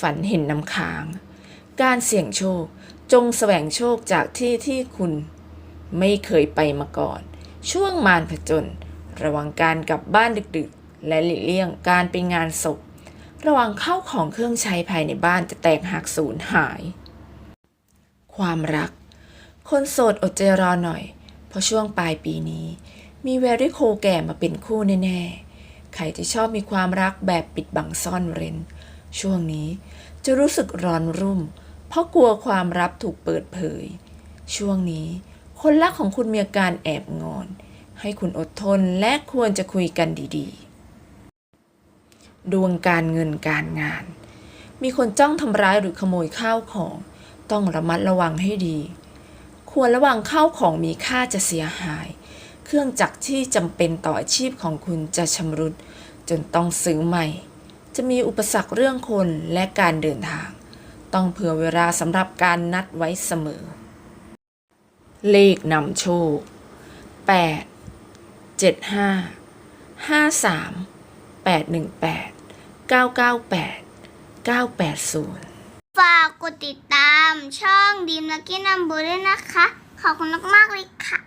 ฝันเห็นน้ำค้าง การเสี่ยงโชค จงแสวงโชคจากที่ที่คุณไม่เคยไปมาก่อน ช่วงมารผจญระวังการกลับบ้านดึกๆ และหลีกเลี่ยงการไปงานศพ ระวังเข้าของเครื่องใช้ภายในบ้านจะแตกหักสูญหาย ความรัก คนโสดอดใจรอหน่อย เพราะช่วงปลายปีนี้ มีแวรี่โคแก่มาเป็นคู่แน่ๆ ใครที่ชอบมีความรักแบบปิดบังซ่อนเร้น ช่วงนี้จะรู้สึกร้อนรุ่ม เพราะกลัวความลับถูกเปิดเผย ช่วงนี้ คนรักของคุณมีอาการแอบงอน ให้คุณอดทนและควรจะคุยกันดีๆ ดวงการเงินการงาน มีคนจ้องทำร้ายหรือขโมยข้าวของ ต้องระมัดระวังให้ดี ควรระวังข้าวของมีค่าจะเสียหาย เครื่องจักรที่จำเป็นต่ออาชีพของคุณจะชำรุด จนต้องซื้อใหม่ จะมีอุปสรรคเรื่องคนและการเดินทาง ต้องเผื่อเวลาสำหรับการนัดไว้เสมอ เลขนำโชค 8 75 53 818 998 980 ฝากกดติดตามช่องดีมลักกี้นัมเบอร์ด้วยนะคะ ขอบคุณมาก ๆ เลยค่ะ